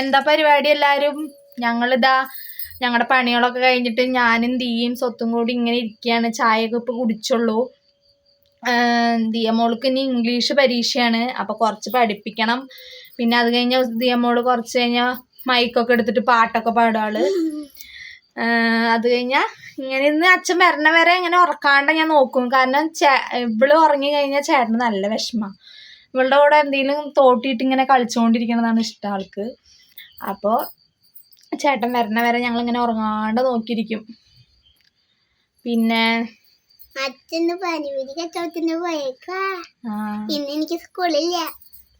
എന്താ പരിപാടി എല്ലാരും? ഞങ്ങളിതാ ഞങ്ങളുടെ പണികളൊക്കെ കഴിഞ്ഞിട്ട് ഞാനും ദീയും സ്വത്തും കൂടി ഇങ്ങനെ ഇരിക്കുകയാണ് ചായയൊക്കെ ഇപ്പൊ കുടിച്ചുള്ളൂ. ദിയമോൾക്ക് ഇനി ഇംഗ്ലീഷ് പരീക്ഷയാണ്. അപ്പൊ കുറച്ച് പഠിപ്പിക്കണം. പിന്നെ അത് കഴിഞ്ഞ ദിയമോൾ കുറച്ച് കഴിഞ്ഞാൽ മൈക്കൊക്കെ എടുത്തിട്ട് പാട്ടൊക്കെ ആഹ് അത് കഴിഞ്ഞാൽ ഇങ്ങനെ ഇന്ന് അച്ഛൻ വരണ വരെ ഇങ്ങനെ ഉറക്കാണ്ട് ഞാൻ നോക്കും. കാരണം ചേ ഇവൾ ഉറങ്ങി കഴിഞ്ഞാൽ ചേട്ടന് നല്ല വിഷമ. ഇവളുടെ കൂടെ എന്തെങ്കിലും തോട്ടിയിട്ട് ഇങ്ങനെ കളിച്ചുകൊണ്ടിരിക്കണതാണ് ഇഷ്ടം ആൾക്ക്. അപ്പോൾ ചേട്ടൻ വരണ വരെ ഞങ്ങൾ ഇങ്ങനെ ഉറങ്ങാണ്ട് നോക്കിയിരിക്കും. പിന്നെ അച്ഛന് പനിവിരി കച്ചവടത്തിന് പോയേക്കാ ആ, ഇന്ന് എനിക്ക് സ്കൂളില്ല.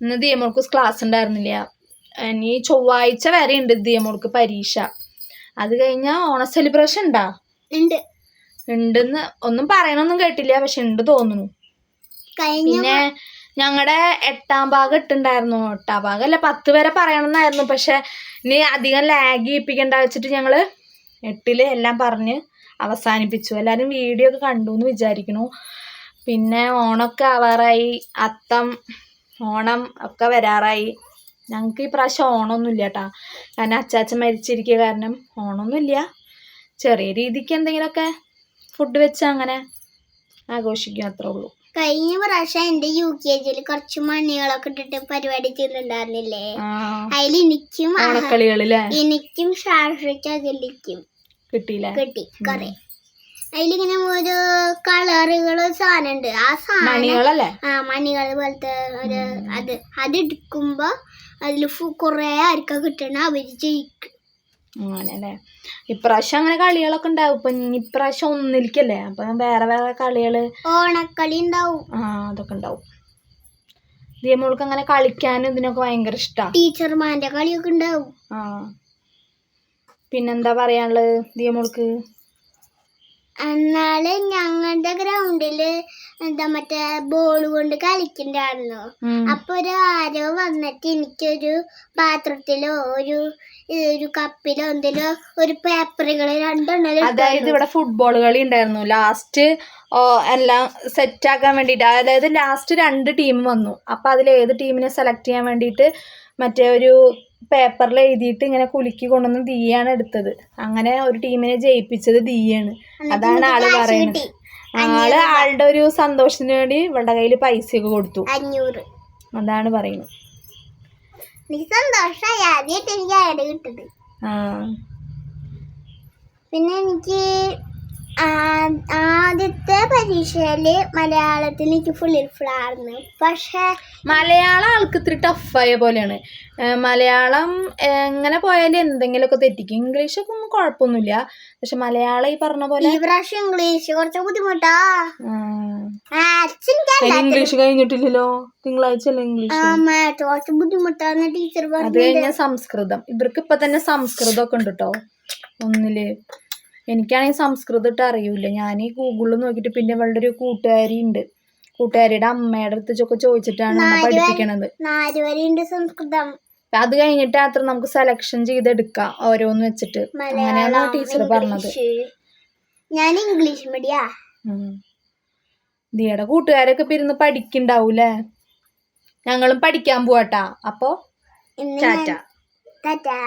ഇന്ന് ദിയമോൾക്ക് ക്ലാസ് ഉണ്ടായിരുന്നില്ല. ഇനി ചൊവ്വാഴ്ച വരെ ഉണ്ട് ദിയമോൾക്ക് പരീക്ഷ. അത് കഴിഞ്ഞാൽ ഓണ സെലിബ്രേഷൻ ഉണ്ടാ? ഉണ്ട്. ഉണ്ടെന്ന് ഒന്നും പറയണൊന്നും കേട്ടില്ല പക്ഷെ ഉണ്ട് തോന്നുന്നു. പിന്നെ ഞങ്ങളുടെ എട്ടാം ഭാഗം ഇട്ടുണ്ടായിരുന്നു എട്ടാം ഭാഗം അല്ല പത്ത് വരെ പറയണമെന്നായിരുന്നു പക്ഷെ ഇനി അധികം ലാഗ് ചെയ്യിപ്പിക്കേണ്ട വെച്ചിട്ട് ഞങ്ങൾ എട്ടിൽ എല്ലാം പറഞ്ഞ് അവസാനിപ്പിച്ചു. എല്ലാവരും വീഡിയോ ഒക്കെ കണ്ടു എന്ന് വിചാരിക്കണു പിന്നെ ഓണമൊക്കെ ആവാറായി. അത്തം ഓണം ഒക്കെ വരാറായി. ഞങ്ങൾക്ക് ഈ പ്രാവശ്യം ഓണമൊന്നും ഇല്ല കേട്ടാ കാരണം അച്ചാച്ചൻ മരിച്ചിരിക്കുക കാരണം ഓണമൊന്നുമില്ല ചെറിയ രീതിക്ക് എന്തെങ്കിലുമൊക്കെ ഫുഡ് വെച്ച് അങ്ങനെ ആഘോഷിക്കും അത്രേ ഉള്ളൂ. കഴിഞ്ഞ പ്രാവശ്യം എന്റെ യു കെ ജിയിൽ കുറച്ച് മണികളൊക്കെ ഇട്ടിട്ട് പരിപാടി ചെയ്തിട്ടുണ്ടായിരുന്നില്ലേ? അതിൽ എനിക്കും എനിക്കും ഷാർഷയ്ക്ക് കിട്ടിയില്ലേ? കിട്ടി കൊറേ. അതിലിങ്ങനെ ഒരു കളറുകൾ സാധനം ഉണ്ട് ആ സാധനം ആ മണികൾ പോലത്തെ ഒരു അത്. അത് എടുക്കുമ്പോ അതിൽ കൊറേ ആർക്കാ കിട്ടണ അവർ ജയിക്കും. അങ്ങനെ അല്ലേ ഇപ്രാവശ്യം അങ്ങനെ കളികളൊക്കെ ഉണ്ടാവും. ഇപ്പൊ ഇപ്രാവശ്യം ഒന്നിലേക്കല്ലേ അപ്പൊ വേറെ വേറെ കളികൾ ഓണക്കളി ഉണ്ടാവും. ആ അതൊക്കെ ഉണ്ടാവും. ദിയമോൾക്ക് അങ്ങനെ കളിക്കാനും ഇതിനൊക്കെ ഭയങ്കര ഇഷ്ടമാണ് ടീച്ചർമാരുടെ കളിയൊക്കെ ഉണ്ടാവും. ആ. പിന്നെന്താ പറയാനുള്ളത് ദിയമോൾക്ക് എന്നാൽ ഞങ്ങളുടെ ഗ്രൗണ്ടിൽ എന്താ മറ്റേ ബോൾ കൊണ്ട് കളിക്കണ്ടായിരുന്നു? ഉം. അപ്പൊ ഒരു ആരോ വന്നിട്ട് എനിക്കൊരു പാത്രത്തിലോ ഒരു ഒരു കപ്പിലോ എന്തെങ്കിലും ഒരു പേപ്പറുകൾ രണ്ടെണ്ണം അതായത് ഇവിടെ ഫുട്ബോൾ കളി ഉണ്ടായിരുന്നു. ലാസ്റ്റ് എല്ലാം സെറ്റ് ആക്കാൻ വേണ്ടിയിട്ട് അതായത് ലാസ്റ്റ് രണ്ട് ടീം വന്നു. അപ്പൊ അതിൽ ഏത് ടീമിനെ സെലക്ട് ചെയ്യാൻ വേണ്ടിയിട്ട് മറ്റേ ഒരു പേപ്പറിൽ എഴുതിയിട്ട് ഇങ്ങനെ കുലുക്കി കൊണ്ടുവന്ന് ദീയാണ് എടുത്തത്. അങ്ങനെ ഒരു ടീമിനെ ജയിപ്പിച്ചത് ദീയാണ് അതാണ് ആൾ പറയുന്നത്. ആൾ ആളുടെ ഒരു സന്തോഷത്തിന് വേണ്ടി ഇവളുടെ കയ്യിൽ ഒക്കെ കൊടുത്തു. അഞ്ഞൂറ്. അതാണ് പറയുന്നത്. പിന്നെ എനിക്ക് ആ- ആദ്യത്തെ പരീക്ഷയിൽ മലയാളത്തിൽ എനിക്ക് ഫുള്ളിൽ ഫുള്ളായിരുന്നു പക്ഷെ മലയാളം ആൾക്ക് ഇത്തിരി ടഫായ പോലെയാണ്. മലയാളം എങ്ങനെ പോയാലും എന്തെങ്കിലുമൊക്കെ തെറ്റിക്കും. ഇംഗ്ലീഷൊക്കെ ഒന്നും കുഴപ്പമൊന്നുമില്ല. പക്ഷെ മലയാളം ഈ പറഞ്ഞ പോലെ ഈ പ്രാവശ്യം ഇംഗ്ലീഷ് കുറച്ച് ബുദ്ധിമുട്ടാ. ഇംഗ്ലീഷ് കഴിഞ്ഞിട്ടില്ലല്ലോ? തിങ്കളാഴ്ച ഇംഗ്ലീഷ്? കുറച്ച് ബുദ്ധിമുട്ടാന്ന് ടീച്ചർ അത് പറഞ്ഞു കഴിഞ്ഞാൽ സംസ്കൃതം. ഇവർക്ക് ഇപ്പൊ തന്നെ സംസ്കൃതം ഒക്കെ ഉണ്ട് കേട്ടോ ഒന്നിൽ എനിക്കാണെങ്കിൽ സംസ്കൃതം ഇട്ട് അറിയൂല. ഞാൻ ഈ ഗൂഗിളിൽ നോക്കിയിട്ട് പിന്നെ ഇവളുടെ ഒരു കൂട്ടുകാരി ഉണ്ട് കൂട്ടുകാരിയുടെ അമ്മയുടെ അടുത്തൊക്കെ ചോദിച്ചിട്ടാണ് പഠിപ്പിക്കണത്. സംസ്കൃതം. അത് കഴിഞ്ഞിട്ട് അത്ര നമുക്ക് സെലക്ഷൻ ചെയ്തെടുക്കാം ഓരോന്ന് വെച്ചിട്ട്. അങ്ങനെയാണ് ടീച്ചർ പറഞ്ഞത്. ഞാൻ ഇംഗ്ലീഷ് മീഡിയാ കൂട്ടുകാരൊക്കെ ഇപ്പൊ ഇരുന്ന് പഠിക്കണ്ടാവൂലേ ഞങ്ങളും പഠിക്കാൻ പോവാട്ടാ. അപ്പോ ടാറ്റ. ടാറ്റാ.